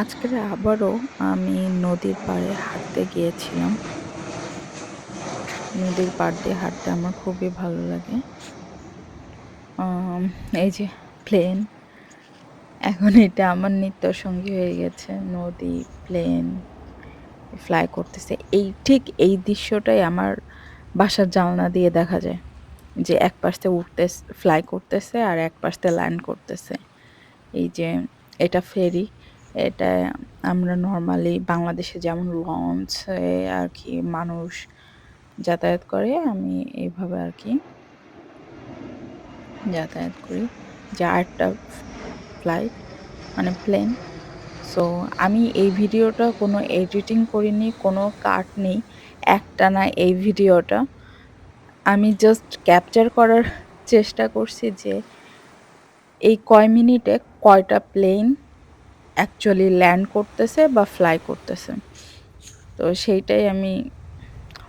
আজকে আবারও আমি নদীর পাড়ে হাঁটতে গিয়েছিলাম। নদীর পাড় দিয়ে হাঁটতে আমার খুবই ভালো লাগে। এই যে প্লেন এখন এটা আমার নিত্য সঙ্গী হয়ে গেছে। নদী প্লেন ফ্লাই করতেছে। এই ঠিক এই দৃশ্যটাই আমার বাসার জানলা দিয়ে দেখা যায় যে এক পাশে উঠতে ফ্লাই করতেছে আর এক পাশে ল্যান্ড করতেছে। এই যে এটা ফেরি এটা আমরা নর্মালি বাংলাদেশে যেমন লঞ্চ আর কি মানুষ যাতায়াত করে, আমি এইভাবে আর কি যাতায়াত করি। যে আরেকটা ফ্লাইট মানে প্লেন সো আমি এই ভিডিওটা কোনো এডিটিং করিনি, কোনো কাট নেই, একটা না এই ভিডিওটা। আমি জাস্ট ক্যাপচার করার চেষ্টা করছি যে এই কয় মিনিটে কয়টা প্লেন অ্যাকচুয়ালি ল্যান্ড করতেছে বা ফ্লাই করতেছে। তো সেইটাই আমি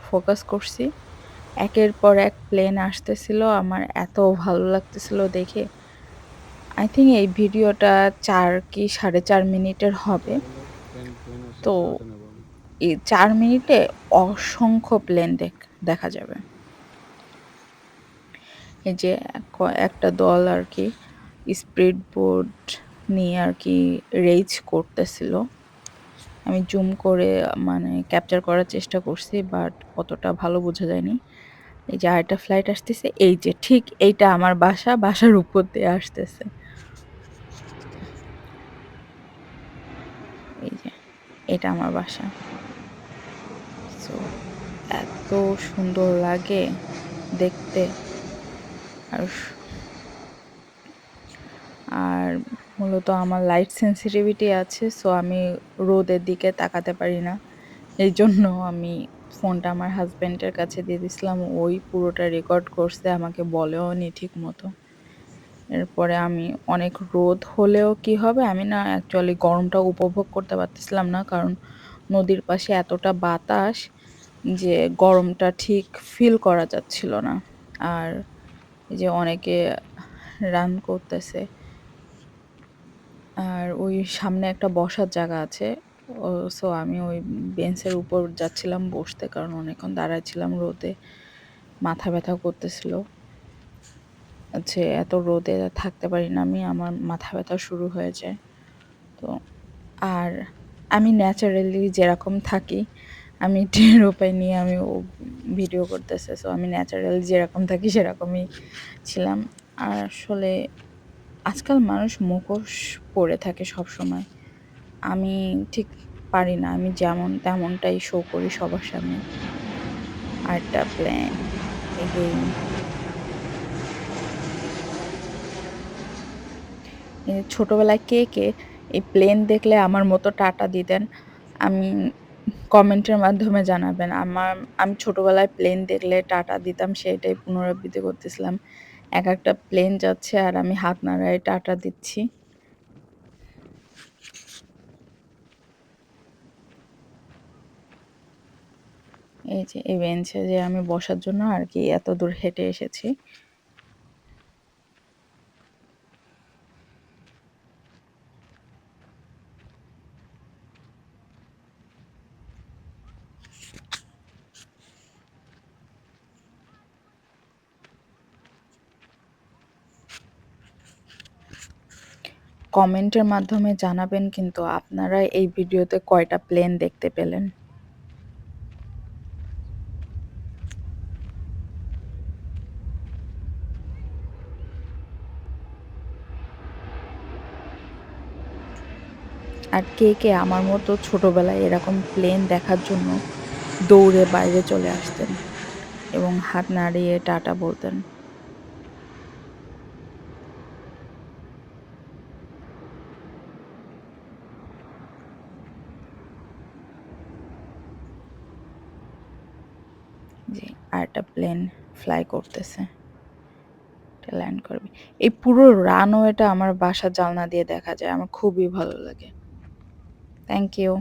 ফোকাস করছি। একের পর এক প্লেন আসতেছিল, আমার এত ভালো লাগতেছিল দেখে। আই থিঙ্ক এই ভিডিওটা চার কি সাড়ে চার মিনিটের হবে। তো এই চার মিনিটে অসংখ্য প্লেন দেখ, দেখা যাবে। এই যে একটা দল আর কি স্পিড বোর্ড নিয়ে আর কি রেজ করতেছিল। আমি জুম করে মানে ক্যাপচার করার চেষ্টা করছি বাট অতটা ভালো বোঝা যায়নি। এই যে আরেকটা ফ্লাইট আসতেছে, এই যে ঠিক এইটা আমার বাসা, বাসার উপর দিয়ে আসতেছে। এই যে, এটা আমার বাসা। সো এত সুন্দর লাগে দেখতে। আর আর মূলত আমার লাইট সেন্সিটিভিটি আছে সো আমি রোদের দিকে তাকাতে পারি না। এই জন্য আমি ফোনটা আমার হাজব্যান্ডের কাছে দিয়ে দিয়েছিলাম ওই পুরোটা রেকর্ড করছে, আমাকে বলেও নি ঠিক মতো এরপরে আমি অনেক রোদ হলেও কি হবে, আমি না অ্যাকচুয়ালি গরমটা উপভোগ করতে পারতেছিলাম না, কারণ নদীর পাশে এতটা বাতাস যে গরমটা ঠিক ফিল করা যাচ্ছিল না। আর যে অনেকে রান করতেছে আর ওই সামনে একটা বসার জায়গা আছে। ও সো আমি ওই বেঞ্চের উপর যাচ্ছিলাম বসতে কারণ অনেকক্ষণ দাঁড়াচ্ছিলাম রোদে। মাথা ব্যথা করতেছিল। হচ্ছে এত রোদে থাকতে পারি না আমি, আমার মাথা ব্যথা শুরু হয়ে যায়। তো, আর আমি ন্যাচারালি যেরকম থাকি, আমি টের উপায় নিয়ে আমি ও ভিডিও করতেছে। সো আমি ন্যাচারালি যেরকম থাকি সেরকমই ছিলাম। আর আসলে আজকাল মানুষ মুখোশ পরে থাকে সব সময় আমি ঠিক পারি না, আমি যেমন তেমনটাই শো করি সবার সামনে। আরেকটা প্ল্যান এগেইন ছোটোবেলায় কে কে এই প্লেন দেখলে আমার মতো টাটা দিতেন, আমি কমেন্টের মাধ্যমে জানাবেন। আমার, আমি ছোটোবেলায় প্লেন দেখলে টাটা দিতাম, সেটাই পুনরাবৃত্তি করতেছিলাম। এক একটা প্লেন যাচ্ছে আর আমি হাত নাড়ায় টাটা দিচ্ছি। এই যে এই বেঞ্চে যে আমি বসার জন্য আর কি এত দূর হেঁটে এসেছি। কমেন্টের মাধ্যমে জানাবেন, কিন্তু আপনারা এই ভিডিওতে কয়টা প্লেন দেখতে পেলেন? আর কে কে আমার মতো ছোটোবেলায় এরকম প্লেন দেখার জন্য দৌড়ে বাইরে চলে আসতেন এবং হাত নাড়িয়ে টাটা বলতেন। যে আরেকটা প্লেন ফ্লাই করতেছে। এটা ল্যান্ড করবে। এই পুরো রানওয়েটা আমার বাসার জালনা দিয়ে দেখা যায়, আমার খুবই ভালো লাগে। Thank you